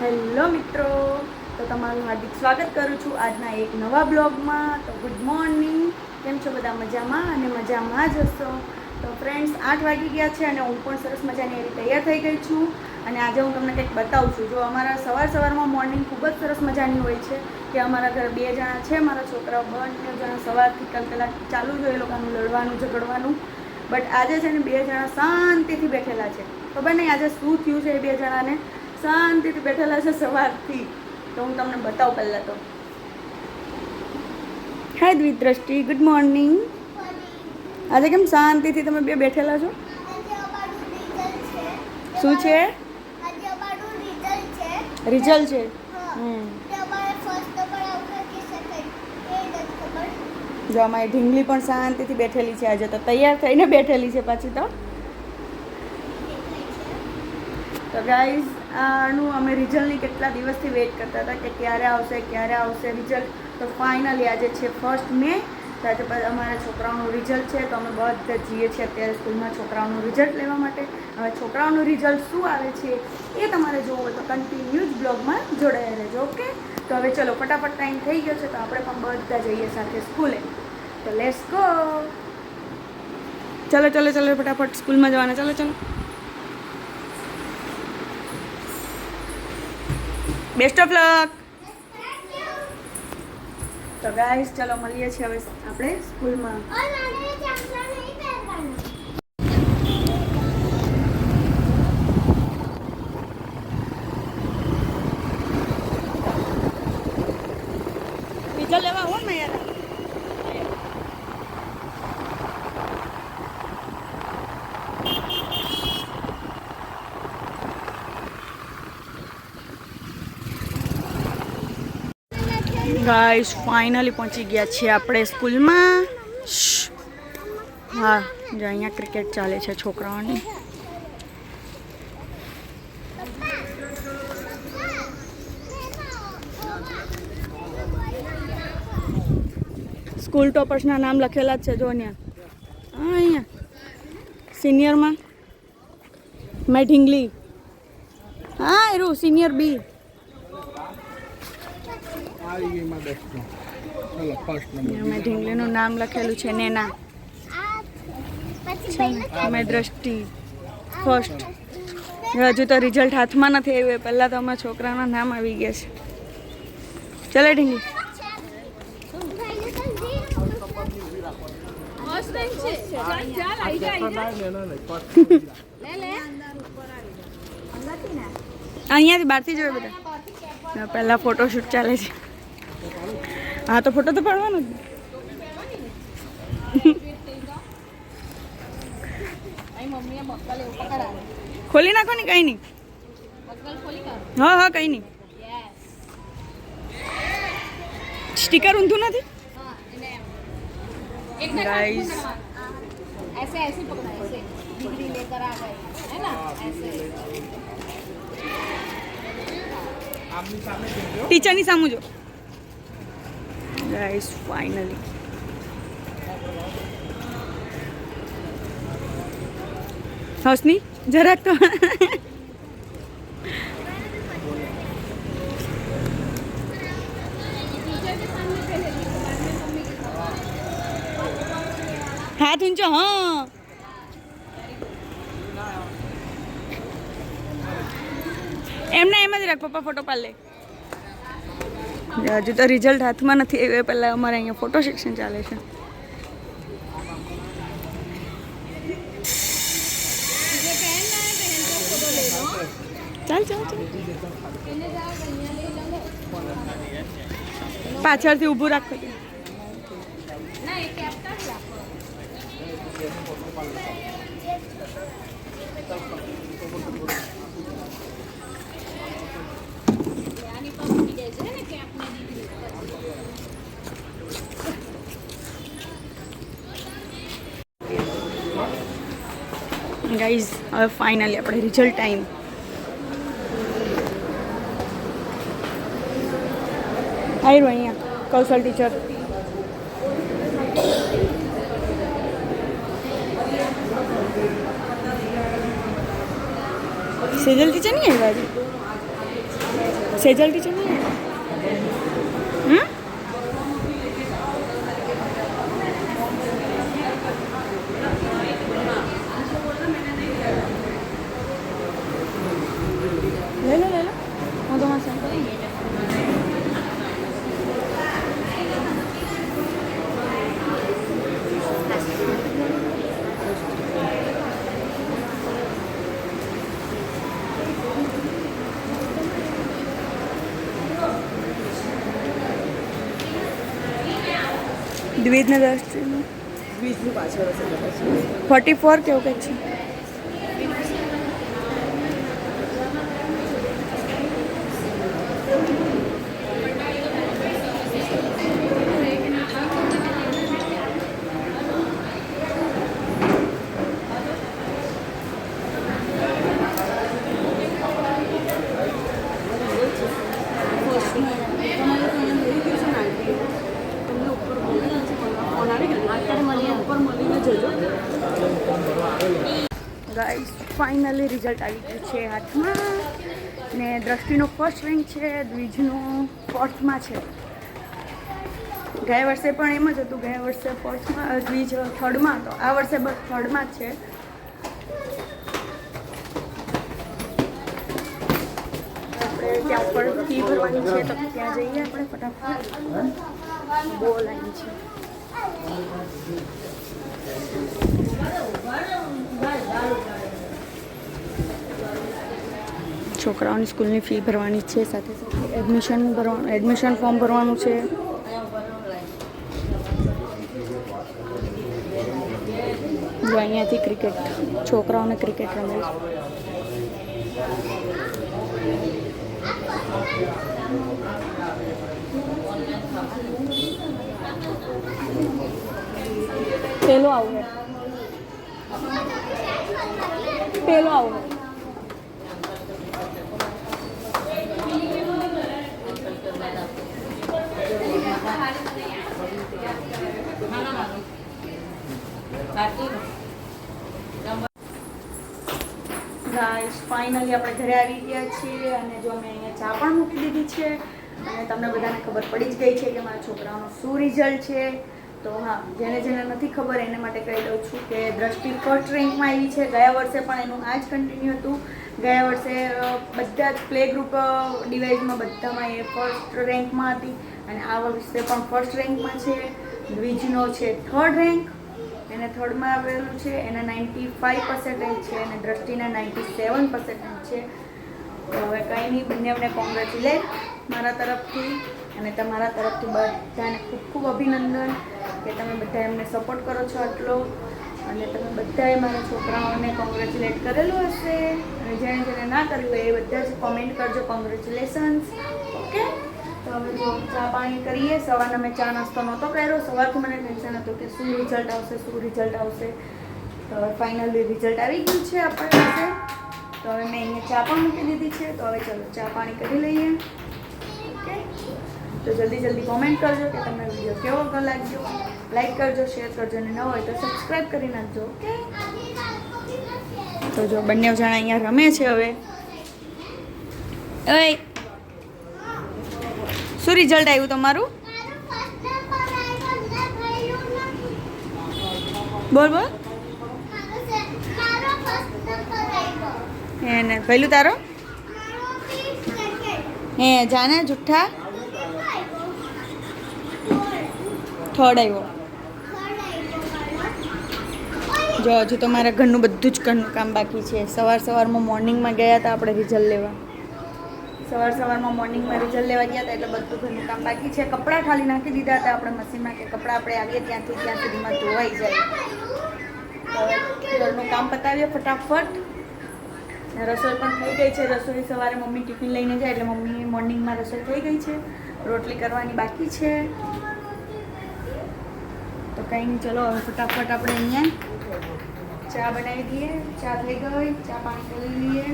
Hello મિત્રો, તો તમારું હાર્દિક સ્વાગત કરું છું આજના એક નવા બ્લોગમાં. તો ગુડ મોર્નિંગ કેમ છો બધા મજામાં? અને મજામાં જ હશો? તો ફ્રેન્ડ્સ આઠ વાગી ગયા છે અને હું પણ સરસ મજાની એવી તૈયાર થઈ ગઈ છું. અને આજે હું તમને કંઈક બતાવું છું. જો અમારા સવાર સવારમાં મોર્નિંગ ખૂબ જ સરસ મજાની હોય છે કે અમારા ઘરે બે જણા છે, મારા છોકરાઓ બંને જણા સવારથી કલકલા ચાલુ જ હોય એ લોકોનું લડવાનું, ઝઘડવાનું. બટ આજે છે ને બે જણા શાંતિથી બેઠેલા છે. ખબર નહીં આજે શું થયું છે એ બે જણાને? શાંતિથી બેઠેલા છે સવારથી. તો હું તમને બતાવું પહેલાં તો. હાય દ્વિદ્રષ્ટિ ગુડ મોર્નિંગ આજે કેમ શાંતિથી તમે બે બેઠેલા છો? શું છે? રિઝલ્ટ છે. જો અમારી ઢીંગલી પણ શાંતિથી બેઠેલી છે આજે તો તૈયાર થઈને બેઠેલી છે પાછી તો. તો ગાઈઝ આનું અમે રિઝલ્ટની કેટલા દિવસથી વેઇટ કરતા હતા કે ક્યારે આવશે ક્યારે આવશે રિઝલ્ટ તો ફાઇનલી આજે છે ફર્સ્ટ મે આજે અમારા છોકરાઓનું રિઝલ્ટ છે, તો અમે બધા જઈએ છીએ અત્યારે સ્કૂલમાં છોકરાઓનું રિઝલ્ટ લેવા માટે. હવે છોકરાઓનું રિઝલ્ટ શું આવે છે એ તમારે જોવું હોય તો કન્ટિન્યુ જ બ્લોગમાં જોડાયા રહેજો ઓકે તો હવે ચલો, ફટાફટ ટાઈમ થઈ ગયો છે, તો આપણે પણ બધા જઈએ સાથે સ્કૂલે. તો લેટ્સ ગો ચલો ચલો ચલો, ફટાફટ સ્કૂલમાં જવાના. ચલો ચલો. બેસ્ટ ઓફ લક તો ગાઈસ ચલો મળીએ છીએ હવે આપણે સ્કૂલમાં. ગાઈસ, ફાઇનલી પહોંચી ગયા છીએ આપણે સ્કૂલમાં. હા, જો અહીંયા ક્રિકેટ ચાલે છે છોકરાઓની. સ્કૂલ ટોપર્સના નામ લખેલા જ છે, જો અહીંયા. હા, અહીંયા. સિનિયરમાં. મેં ઢીંગલી હા, એરું, સિનિયર બી. આવી ગઈ માં બેસ્ટ ચલો ફર્સ્ટ નંબર મેં ઢીંગલીનું નામ લખેલું છે નેના. અમે દ્રષ્ટિ ફર્સ્ટ હજુ તો રિઝલ્ટ હાથમાં નથી આવ્યું પહેલાં તો અમારા છોકરાના નામ આવી ગયા છે. ચલે ઢીંગલી. અહીંયાથી બહારથી જોયો બધા. પહેલાં ફોટોશૂટ ચાલે છે. હા તો ફોટો તો પાડવાનો જ ને. ખોલી નાખો ને કઈ નહીં હા હા કઈ નહીં સ્ટીકર ઊંધું નથી ગાઈસ ऐसे ऐसे पकड़ा ऐसे डिग्री लेकर आ गए है ना ऐसे ટીચરની સામું જો ગાઈસ ફાઇનલી હસની જરાક તો હાથ ઊંચો હા એમને એમ જ રાખ પપ્પા ફોટો પાડ લે હજુ તો રિઝલ્ટ હાથમાં નથી આવ્યું એ પહેલાં અમારે અહીંયા ફોટો સેક્શન ચાલે છે. પાછળથી ઊભું રાખો ના એ કેપ્ટન રાખો ગાઈઝ હવે ફાઇનલી આપણે રિઝલ્ટ ટાઈમ આવ્યું અહીંયા, કૌશલ ટીચર સેજલ ટીચર નહીં આવ્યા હજી? સેજલ ટીચર નહીં હમ લે લે લે લે હું તમારે સેન્ડ કરી દ્વિજને દૃષ્ટિનું વીસની પાછળ ફોર્ટી ફોર કેવું કંઈક છે ગાઈસ ફાઇનલી રિઝલ્ટ આવી ગયું છે હાથમાં. ને દ્રષ્ટિનો ફર્સ્ટ રેન્ક છે, દ્વિજનો ફોર્થમાં છે. ગયા વર્ષે પણ એમ જ હતું, ગયા વર્ષે ફર્સ્ટમાં દ્વિજ થર્ડમાં તો આ વર્ષે બસ થર્ડમાં જ છે. આપણે ત્યાં પર ફી ભરવાની છે, તો ત્યાં જઈએ આપણે ફટાફટ. લાઈન છે. છોકરાઓની સ્કૂલની ફી ભરવાની છે, સાથે સાથે એડમિશન ભરવાનું એડમિશન ફોર્મ ભરવાનું છે. જો અહીંયાથી ક્રિકેટ છોકરાઓને ક્રિકેટ રમે પેલો આવું પેલો આવું ગાઈસ ફાઇનલી આપણે ઘરે આવી ગયા છીએ અને જો અમે અહીંયા ચા પણ મૂકી દીધી છે અને તમને બધાને ખબર પડી જ ગઈ છે કે મારા છોકરાઓનું શું રિઝલ્ટ છે. તો હા, જેને જેને નથી ખબર એને માટે કહી દઉં છું કે દ્રષ્ટિ ફર્સ્ટ રેન્કમાં આવી છે. ગયા વર્ષે પણ એનું આ જ કન્ટિન્યુ હતું. ગયા વર્ષે બધા જ પ્લે ગ્રુપ ડિવાઇઝમાં બધામાં એ ફર્સ્ટ રેન્કમાં હતી અને આ વર્ષે પણ ફર્સ્ટ રેન્કમાં છે. દ્વિજનો છે થર્ડ રેન્ક એને થર્ડમાં આવેલું છે, એના નાઇન્ટી ફાઇવ પર્સન્ટેજ છે, અને દ્રષ્ટિના નાઇન્ટી સેવન પર્સન્ટેજ છે. તો હવે કંઈ નહીં બંનેવને કોંગ્રેચ્યુલેટ મારા તરફથી અને તમારા તરફથી બધાને ખૂબ ખૂબ અભિનંદન કે તમે બધા એમને સપોર્ટ કરો છો આટલો. અને તમે બધાએ મારા છોકરાઓને કોંગ્રેચ્યુલેટ કરેલું હશે. અને જેણે જેણે ના કર્યું હોય એ બધા જ કોમેન્ટ કરજો. કોંગ્રેચ્યુલેશન્સ ઓકે તો હવે જો ચા પાણી કરીએ, સવારના મેં ચા નાસ્તો નહોતો કર્યો, સવારથી મને ટેન્શન હતું કે શું રિઝલ્ટ આવશે, શું રિઝલ્ટ આવશે. તો હવે ફાઇનલી રિઝલ્ટ આવી ગયું છે આપણી પાસે. તો હવે મેં અહીંયા ચા પણ મૂકી દીધી છે. તો હવે ચલો ચા પાણી કરી લઈએ. ઓકે? તો જલ્દી જલ્દી કોમેન્ટ કરજો કે તમને વીડિયો કેવો લાગ્યો. લાઈક કરજો શેર કરજો, અને ન હોય તો સબસ્ક્રાઈબ કરી નાખજો, ઓકે? તો જો બંને જણા અહીંયા રમે છે હવે. ઓય! શું રિઝલ્ટ આવ્યું તમારું? બોલ બોલ. એને પહેલું તારો? હે, જાને જુઠ્ઠા? થર્ડ આવ્યો. જો, હજુ તો મારા ઘરનું બધું જ ઘરનું કામ બાકી છે. સવાર સવારમાં મોર્નિંગમાં ગયા હતા આપણે રિઝલ્ટ લેવા. સવાર સવારમાં મોર્નિંગમાં રિઝલ્ટ લેવા ગયા હતા એટલે બધું ઘરનું કામ બાકી છે. કપડાં ખાલી નાખી દીધા હતા આપણે મશીનમાં કે કપડાં આપણે આવીએ ત્યાંથી, ત્યાં સુધીમાં ધોવાઈ જાય. તો ઘરનું કામ પતાવીએ ફટાફટ. રસોઈ પણ થઈ ગઈ છે. રસોઈ સવારે મમ્મી ટિફિન લઈને જાય એટલે મમ્મી મોર્નિંગમાં રસોઈ થઈ ગઈ છે. રોટલી કરવાની બાકી છે. તો કંઈ નહીં, ચલો હવે ફટાફટ આપણે અહીંયા ચા બનાવી દઈએ. ચા થઈ ગઈ, ચા પાણી કરી લઈએ.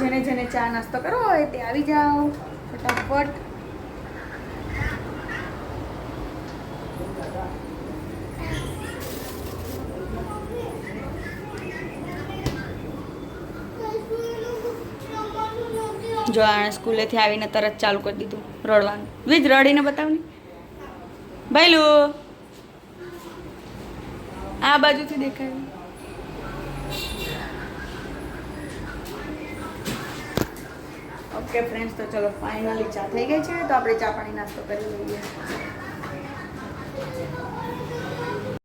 જેને જેને ચા નાસ્તો કરવો હોય તે આવી જાઓ. ફટાફટ. જો આણે સ્કૂલેથી આવીને તરત ચાલુ કરી દીધું રડવાનું. વીજ રડીને બતાવને. ભાઈલું, આ બાજુથી દેખાય. ઓકે ફ્રેન્ડ્સ, તો ચલો ફાઇનલી ચા થઈ ગઈ છે, તો આપણે ચા પાણી નાસ્તો કરી લઈએ.